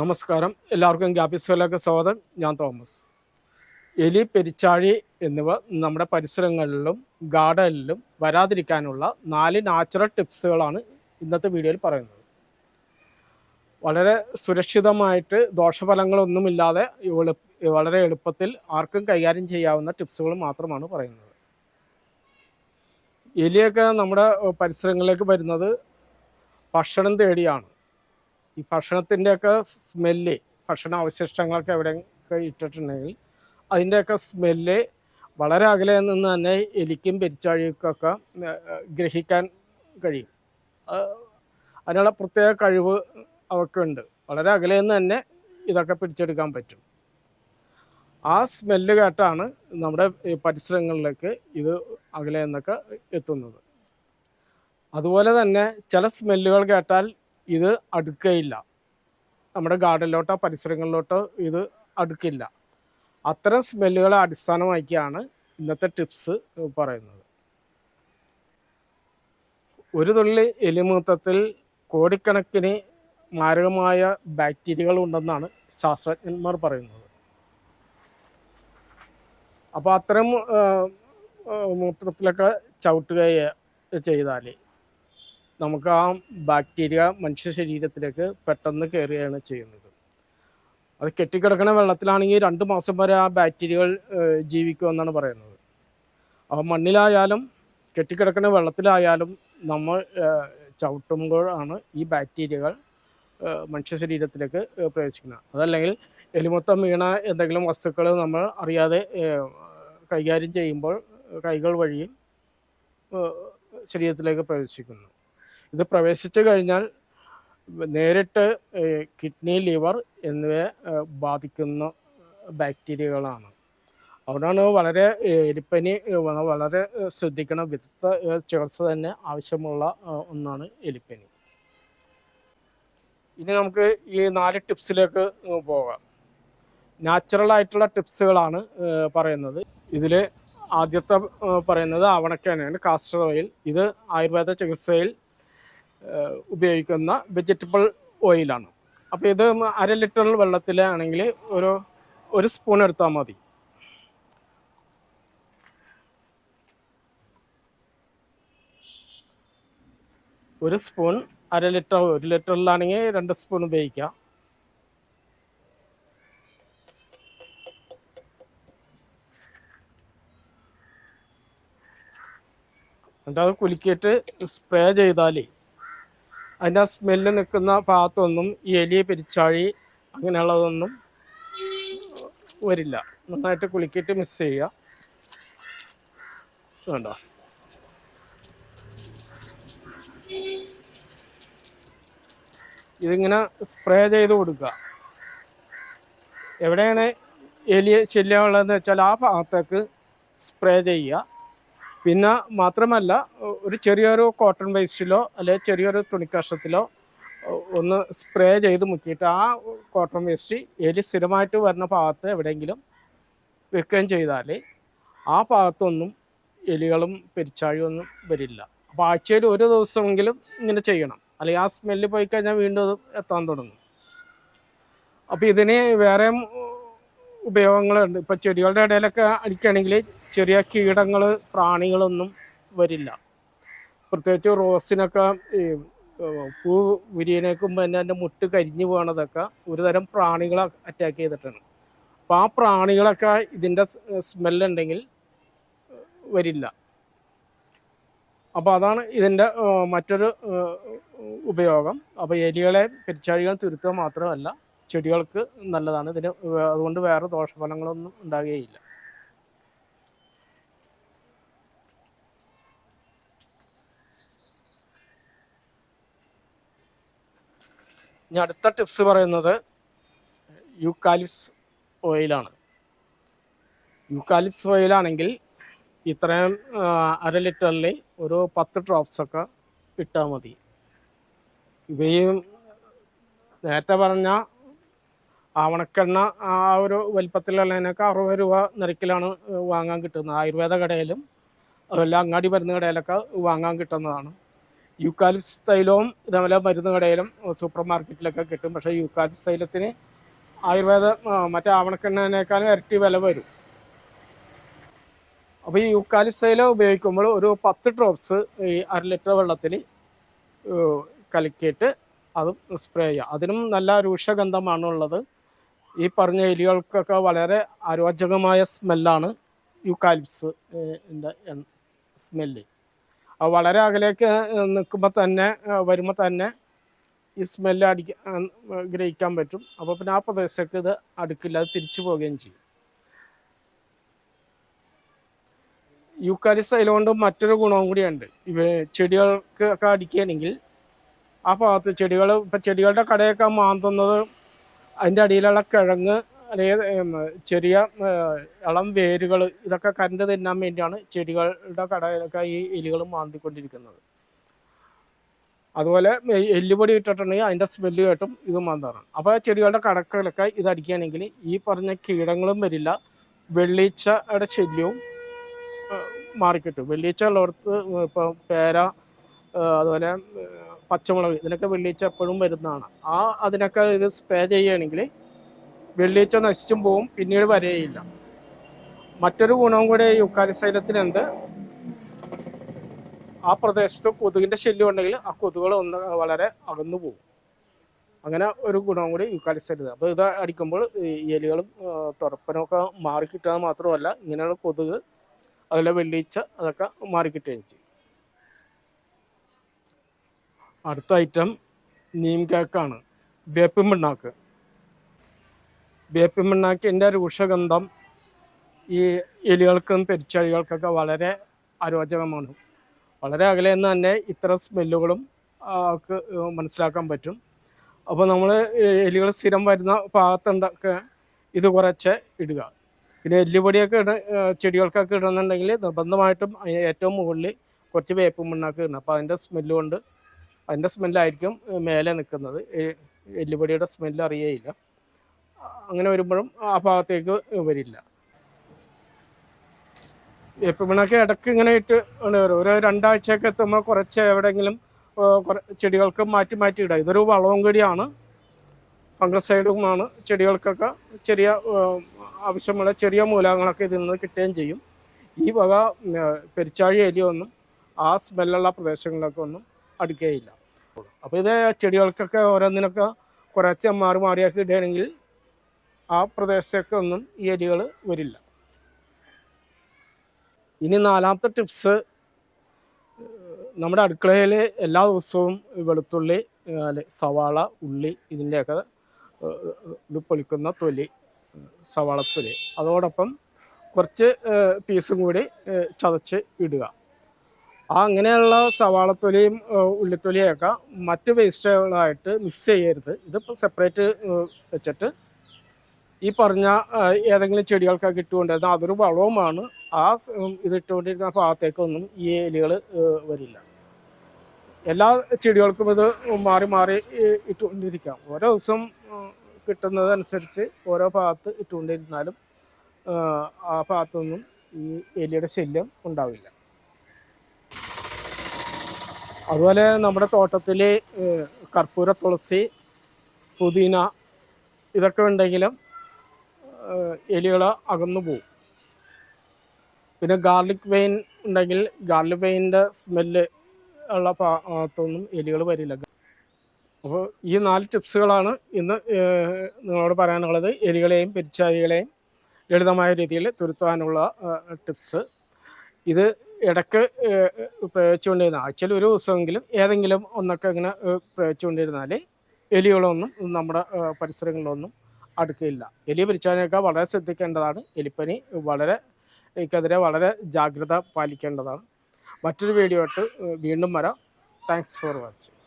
നമസ്കാരം. എല്ലാവർക്കും ഗ്യാപിസ്വലൊക്കെ സ്വാഗതം. ഞാൻ തോമസ്. എലി പെരിച്ചാഴി എന്നിവ നമ്മുടെ പരിസരങ്ങളിലും ഗാർഡനിലും വരാതിരിക്കാനുള്ള നാല് നാച്ചുറൽ ടിപ്സുകളാണ് ഇന്നത്തെ വീഡിയോയിൽ പറയുന്നത്. വളരെ സുരക്ഷിതമായിട്ട് ദോഷഫലങ്ങളൊന്നുമില്ലാതെ വളരെ എളുപ്പത്തിൽ ആർക്കും കൈകാര്യം ചെയ്യാവുന്ന ടിപ്സുകൾ മാത്രമാണ് പറയുന്നത്. എലിയൊക്കെ നമ്മുടെ പരിസരങ്ങളിലേക്ക് വരുന്നത് ഭക്ഷണം തേടിയാണ്. ഈ ഭക്ഷണത്തിന്റെയൊക്കെ സ്മെല്ല് ഭക്ഷണ അവശിഷ്ടങ്ങളൊക്കെ എവിടെയൊക്കെ ഇട്ടിട്ടുണ്ടെങ്കിൽ അതിന്റെയൊക്കെ സ്മെല്ല് വളരെ അകലെ നിന്ന് തന്നെ എലിക്കും പെരിച്ചാഴിക്കൊക്കെ ഗ്രഹിക്കാൻ കഴിയും. അതിനുള്ള പ്രത്യേക കഴിവ് അവർക്കുണ്ട് വളരെ അകലെ നിന്ന് തന്നെ ഇതൊക്കെ പിടിച്ചെടുക്കാൻ പറ്റും. ആ സ്മെല്ല് കേട്ടാണ് നമ്മുടെ പരിസരങ്ങളിലേക്ക് ഇത് അകലെ നിന്നൊക്കെ എത്തുന്നത്. അതുപോലെ തന്നെ ചില സ്മെല്ലുകൾ കേട്ടാൽ ഇത് അടുക്കയില്ല. നമ്മുടെ ഗാർഡനിലോട്ടോ പരിസരങ്ങളിലോട്ടോ ഇത് അടുക്കില്ല. അത്തരം സ്മെല്ലുകളെ അടിസ്ഥാനമാക്കിയാണ് ഇന്നത്തെ ടിപ്സ് പറയുന്നത്. ഒരു തുള്ളി എലിമൂത്രത്തിൽ കോടിക്കണക്കിന് മാരകമായ ബാക്ടീരിയകൾ ഉണ്ടെന്നാണ് ശാസ്ത്രജ്ഞന്മാർ പറയുന്നത്. അപ്പോൾ അത്തരം മൂത്രത്തിലൊക്കെ ചവിട്ടുകയെ ചെയ്താൽ നമുക്ക് ആ ബാക്ടീരിയ മനുഷ്യ ശരീരത്തിലേക്ക് പെട്ടെന്ന് കയറുകയാണ് ചെയ്യുന്നത്. അത് കെട്ടിക്കിടക്കുന്ന വെള്ളത്തിലാണെങ്കിൽ രണ്ട് മാസം വരെ ആ ബാക്ടീരിയകൾ ജീവിക്കുമെന്നാണ് പറയുന്നത്. അപ്പോൾ മണ്ണിലായാലും കെട്ടിക്കിടക്കുന്ന വെള്ളത്തിലായാലും നമ്മൾ ചവിട്ടുമ്പോഴാണ് ഈ ബാക്ടീരിയകൾ മനുഷ്യ ശരീരത്തിലേക്ക് പ്രവേശിക്കുന്നത്. അതല്ലെങ്കിൽ എലിമൊത്തം വീണ എന്തെങ്കിലും വസ്തുക്കൾ നമ്മൾ അറിയാതെ കൈകാര്യം ചെയ്യുമ്പോൾ കൈകൾ വഴിയും ശരീരത്തിലേക്ക് പ്രവേശിക്കുന്നു. ഇത് പ്രവേശിച്ചു കഴിഞ്ഞാൽ നേരിട്ട് കിഡ്നി ലിവർ എന്നിവയെ ബാധിക്കുന്ന ബാക്ടീരിയകളാണ്. അതുകൊണ്ടാണ് വളരെ എലിപ്പനി വളരെ ശ്രദ്ധിക്കണം വിദഗ്ധ ചികിത്സ തന്നെ ആവശ്യമുള്ള ഒന്നാണ് എലിപ്പനി. ഇനി നമുക്ക് ഈ നാല് ടിപ്സിലേക്ക് പോകാം. നാച്ചുറൽ ആയിട്ടുള്ള ടിപ്സുകളാണ് പറയുന്നത്. ഇതിൽ ആദ്യത്തെ പറയുന്നത് അവണക്കാനാണ് കാസ്റ്റർ ഓയിൽ ഇത് ആയുർവേദ ചികിത്സയിൽ ഉപയോഗിക്കുന്ന വെജിറ്റബിൾ ഓയിലാണ് അപ്പോൾ ഇത് അര ലിറ്റർ വെള്ളത്തിലാണെങ്കിൽ ഒരു ഒരു സ്പൂൺ എടുത്താൽ മതി. ഒരു സ്പൂൺ അര ലിറ്റർ ഒരു ലിറ്ററിലാണെങ്കിൽ രണ്ട് സ്പൂൺ ഉപയോഗിക്കാം. എന്നിട്ട് അത് കുലുക്കിയിട്ട് സ്പ്രേ ചെയ്താലേ അതിന്റെ ആ സ്മെല്ല് നിൽക്കുന്ന ഭാഗത്തൊന്നും ഈ എലി പെരിച്ചാഴി അങ്ങനെയുള്ളതൊന്നും വരില്ല. നന്നായിട്ട് കുളിക്കിട്ട് മിസ് ചെയ്യുക. വേണ്ടോ ഇതിങ്ങനെ സ്പ്രേ ചെയ്ത് കൊടുക്കുക. എവിടെയാണ് എലിയെ ശല്യമുള്ളതെന്ന് വെച്ചാൽ ആ ഭാഗത്തേക്ക് സ്പ്രേ ചെയ്യുക. പിന്നെ മാത്രമല്ല ഒരു ചെറിയൊരു കോട്ടൺ വേസ്റ്റിലോ അല്ലെങ്കിൽ ചെറിയൊരു തുണിക്കഷ്ണത്തിലോ ഒന്ന് സ്പ്രേ ചെയ്ത് മുക്കിയിട്ട് ആ കോട്ടൺ വേസ്റ്റ് എലി സ്ഥിരമായിട്ട് വരുന്ന ഭാഗത്ത് എവിടെയെങ്കിലും വെക്കുകയും ചെയ്താൽ ആ ഭാഗത്തൊന്നും എലികളും പെരിച്ചാഴിയും ഒന്നും വരില്ല. അപ്പോൾ ആഴ്ചയിൽ ഒരു ദിവസമെങ്കിലും ഇങ്ങനെ ചെയ്യണം. അല്ലെങ്കിൽ ആ സ്മെല്ല് പോയി കഴിഞ്ഞാൽ വീണ്ടും അത് എത്താൻ തുടങ്ങും. അപ്പോൾ ഇതിന് വേറെ ഉപയോഗങ്ങളുണ്ട്. ഇപ്പോൾ ചെടികളുടെ ഇടയിലൊക്കെ അടിക്കുകയാണെങ്കിൽ ചെറിയ കീടങ്ങൾ പ്രാണികളൊന്നും വരില്ല. പ്രത്യേകിച്ച് റോസിനൊക്കെ ഈ പൂ വിരിയനേക്കുമ്പോൾ തന്നെ അതിന്റെ മുട്ട് കരിഞ്ഞു പോകണതൊക്കെ ഒരു തരം പ്രാണികളെ അറ്റാക്ക് ചെയ്തിട്ടാണ്. അപ്പോൾ ആ പ്രാണികളൊക്കെ ഇതിന്റെ സ്മെല്ലുണ്ടെങ്കിൽ വരില്ല. അപ്പോൾ അതാണ് ഇതിന്റെ മറ്റൊരു ഉപയോഗം. അപ്പോൾ എലികളെ പെരിച്ചാഴികൾ തുരുത്തുക മാത്രമല്ല ചെടികൾക്ക് നല്ലതാണ്. ഇതിന് അതുകൊണ്ട് വേറെ ദോഷഫലങ്ങളൊന്നും ഉണ്ടാകുകയില്ല. ഇനി അടുത്ത ടിപ്സ് പറയുന്നത് യൂക്കാലിപ്സ് ഓയിലാണ് യൂക്കാലിപ്സ് ഓയിലാണെങ്കിൽ ഇത്രയും അര ലിറ്ററിൽ ഒരു പത്ത് ഡ്രോപ്സൊക്കെ ഇട്ടാൽ മതി. ഇവയും നേരത്തെ പറഞ്ഞ ആവണക്കെണ്ണ ആ ഒരു വലിപ്പത്തിലുള്ളതിനൊക്കെ അറുപത് രൂപ നിരക്കിലാണ് വാങ്ങാൻ കിട്ടുന്നത്. ആയുർവേദ കടയിലും അതുപോലെ അങ്ങാടി മരുന്ന് കടയിലൊക്കെ വാങ്ങാൻ കിട്ടുന്നതാണ്. യൂക്കാലിപ്സ് തൈലവും ഇതേപോലെ മരുന്ന് കടയിലും സൂപ്പർ മാർക്കറ്റിലൊക്കെ കിട്ടും. പക്ഷേ യൂക്കാലിപ്സ് തൈലത്തിന് ആയുർവേദ മറ്റേ ആവണക്കെണ്ണേക്കാളും ഇരട്ടി വില വരും. അപ്പോൾ ഈ യൂക്കാലിപ്സ് തൈലം ഉപയോഗിക്കുമ്പോൾ ഒരു പത്ത് ഡ്രോപ്സ് ഈ അര ലിറ്റർ വെള്ളത്തിൽ കലക്കിയിട്ട് അത് സ്പ്രേ ചെയ്യുക. അതിനും നല്ല രൂക്ഷഗന്ധമാണ് ഉള്ളത്. ഈ പറഞ്ഞ എലികൾക്കൊക്കെ വളരെ അരോചകമായ സ്മെല്ലാണ് യൂക്കാലിപ്സ് സ്മെല്ല്. വളരെ അകലേക്ക് നിൽക്കുമ്പോൾ തന്നെ വരുമ്പോൾ തന്നെ ഈ സ്മെല്ല് അടിക്കാൻ ഗ്രഹിക്കാൻ പറ്റും. അപ്പോൾ പിന്നെ ആ പ്രദേശത്തേക്ക് ഇത് അടുക്കില്ല അത് തിരിച്ചു പോവുകയും ചെയ്യും. യൂക്കാലിസ് തൈലം മറ്റൊരു ഗുണവും കൂടിയുണ്ട്. ഇവ ചെടികൾക്ക് ഒക്കെ അടിക്കുകയാണെങ്കിൽ ആ ഭാഗത്ത് ചെടികൾ ഇപ്പം ചെടികളുടെ കടയൊക്കെ മാന്തുന്നത് അതിന്റെ അടിയിലുള്ള കിഴങ്ങ് അല്ലെങ്കിൽ ചെറിയ ഇളം വേരുകൾ ഇതൊക്കെ കരണ്ട് തിന്നാൻ വേണ്ടിയാണ് ചെടികളുടെ കടയിലൊക്കെ ഈ എലികൾ മാന്തിക്കൊണ്ടിരിക്കുന്നത്. അതുപോലെ എല്ലുപൊടി ഇട്ടിട്ടുണ്ടെങ്കിൽ അതിന്റെ സ്മെല്ല് കേട്ടും ഇത് മാന്താറാണ്. അപ്പോൾ ചെടികളുടെ കടക്കലൊക്കെ ഇത് അടിക്കുകയാണെങ്കിൽ ഈ പറഞ്ഞ കീടങ്ങളും വരില്ല. വെള്ളീച്ചയുടെ ശല്യവും മാറിക്കിട്ടും. വെള്ളീച്ച ഉള്ളവർക്ക് ഇപ്പോൾ പേര അതുപോലെ പച്ചമുളക് ഇതിനൊക്കെ വെള്ളീച്ച എപ്പോഴും വരുന്നതാണ്. ആ അതിനൊക്കെ ഇത് സ്പ്രേ ചെയ്യുകയാണെങ്കിൽ വെള്ളീച്ച നശിച്ചും പോവും പിന്നീട് വരെയില്ല. മറ്റൊരു ഗുണവും കൂടി യുക്കാലിസൈലത്തിന് എന്ത് ആ പ്രദേശത്ത് കൊതുകിന്റെ ശല്യം ഉണ്ടെങ്കിൽ ആ കൊതുകുകൾ ഒന്ന് വളരെ അകന്നു പോകും. അങ്ങനെ ഒരു ഗുണവും കൂടി യുക്കാലിസൈലത്തിന് അപ്പോൾ ഇത് അടിക്കുമ്പോൾ എലികളും തുറപ്പനൊക്കെ മാറിക്കിട്ടുക മാത്രമല്ല ഇങ്ങനെയുള്ള കൊതുക് അതിലെ വെള്ളീച്ച അതൊക്കെ മാറിക്കിട്ടുകയും ചെയ്യും. അടുത്ത ഐറ്റം നീം കേക്കാണ് വേപ്പിൻ പിണ്ണാക്ക്. വേപ്പിൻ എന്റെ രൂക്ഷഗന്ധം ഈ എലികൾക്കും പെരിച്ചാഴികൾക്കൊക്കെ വളരെ അരോചകമാണ്. വളരെ അകലെ നിന്ന് തന്നെ ഇത്ര സ്മെല്ലുകളും അവർക്ക് മനസ്സിലാക്കാൻ പറ്റും. അപ്പോൾ നമ്മൾ എലികൾ സ്ഥിരം വരുന്ന ഭാഗത്തുണ്ടൊക്കെ ഇത് കുറച്ച് ഇടുക. പിന്നെ എല്ലുപൊടിയൊക്കെ ഇട ചെടികൾക്കൊക്കെ ഇടുന്നുണ്ടെങ്കിൽ നിർബന്ധമായിട്ടും ഏറ്റവും മുകളിൽ കുറച്ച് വേപ്പ് മണ്ണാക്ക് ഇടണം. അപ്പോൾ അതിന്റെ സ്മെല്ല് കൊണ്ട് അതിന്റെ സ്മെല്ലായിരിക്കും മേലെ നിൽക്കുന്നത്. എല്ലുപൊടിയുടെ സ്മെല്ല് അറിയേയില്ല. അങ്ങനെ വരുമ്പോഴും ആ ഭാഗത്തേക്ക് വരില്ല. എപ്പോഴൊക്കെ ഇടയ്ക്ക് ഇങ്ങനെ ഇട്ട് ഒരു രണ്ടാഴ്ചയൊക്കെ എത്തുമ്പോൾ കുറച്ച് എവിടെയെങ്കിലും ചെടികൾക്ക് മാറ്റി മാറ്റി ഇടുക ഇതൊരു വളവും കൂടിയാണ് ഫംഗസൈഡുമാണ് ചെടികൾക്കൊക്കെ ചെറിയ ആവശ്യമുള്ള ചെറിയ മൂലകങ്ങളൊക്കെ ഇതിൽ നിന്ന് കിട്ടുകയും ചെയ്യും. ഈ വക പെരിച്ചാഴി എലിയൊന്നും ആ സ്മെല്ലുള്ള പ്രദേശങ്ങളിലൊക്കെ ഒന്നും അടുക്കുകയില്ല. അപ്പോൾ ഇത് ചെടികൾക്കൊക്കെ ഓരോന്നിനൊക്കെ കുറച്ച് മാറി മാറിയാക്കി ഇടുകയാണെങ്കിൽ ആ പ്രദേശത്തൊക്കെ ഒന്നും ഈ എലികൾ വരില്ല. ഇനി നാലാമത്തെ ടിപ്സ് നമ്മുടെ അടുക്കളയിൽ എല്ലാ ദിവസവും വെളുത്തുള്ളി സവാള ഉള്ളി ഇതിന്റെയൊക്കെ ഇത് പൊളിക്കുന്ന തൊലി സവാളത്തൊലി അതോടൊപ്പം കുറച്ച് പീസും കൂടി ചതച്ച് ഇടുക. ആ അങ്ങനെയുള്ള സവാളത്തൊലിയും ഉള്ളിത്തൊലിയൊക്കെ മറ്റ് വേസ്റ്റുകളായിട്ട് മിക്സ് ചെയ്യരുത്. ഇതിപ്പോൾ സെപ്പറേറ്റ് വെച്ചിട്ട് ഈ പറഞ്ഞ ഏതെങ്കിലും ചെടികൾക്കൊക്കെ ഇട്ടുകൊണ്ടിരുന്ന അതൊരു വളവുമാണ്. ആ ഇത് ഇട്ടുകൊണ്ടിരുന്ന ഭാഗത്തേക്കൊന്നും ഈ എലികൾ വരില്ല. എല്ലാ ചെടികൾക്കും ഇത് മാറി മാറി ഇട്ടുകൊണ്ടിരിക്കാം. ഓരോ ദിവസം കിട്ടുന്നതനുസരിച്ച് ഓരോ ഭാഗത്ത് ഇട്ടുകൊണ്ടിരുന്നാലും ആ ഭാഗത്തൊന്നും ഈ എലിയുടെ ശല്യം ഉണ്ടാവില്ല. അതുപോലെ നമ്മുടെ തോട്ടത്തിൽ കർപ്പൂര തുളസി പുതിന ഇതൊക്കെ ഉണ്ടെങ്കിലും എലികൾ അകന്നു പോകും പിന്നെ ഗാർലിക് വെയിൻ ഉണ്ടെങ്കിൽ ഗാർലിക് വെയിന്റെ സ്മെല്ല് ഉള്ള ഭാഗത്തൊന്നും എലികൾ വരില്ല. അപ്പോൾ ഈ നാല് ടിപ്സുകളാണ് ഇന്ന് നിങ്ങളോട് പറയാനുള്ളത്. എലികളെയും പെരിച്ചാഴികളെയും ലളിതമായ രീതിയിൽ തുരുത്തുവാനുള്ള ടിപ്സ്. ഇത് ഇടയ്ക്ക് പ്രയോഗിച്ചുകൊണ്ടിരുന്ന ആഴ്ചയിൽ ഒരു ദിവസമെങ്കിലും ഏതെങ്കിലും ഒന്നൊക്കെ ഇങ്ങനെ പ്രയോഗിച്ചുകൊണ്ടിരുന്നാൽ എലികളൊന്നും നമ്മുടെ പരിസരങ്ങളിലൊന്നും അടുക്കുകയില്ല എലി പിരിച്ചാനൊക്കെ വളരെ ശ്രദ്ധിക്കേണ്ടതാണ്. എലിപ്പനി വളരെ എനിക്കെതിരെ വളരെ ജാഗ്രത പാലിക്കേണ്ടതാണ്. മറ്റൊരു വീഡിയോ ആയിട്ട് വീണ്ടും വരാം. Thanks for watching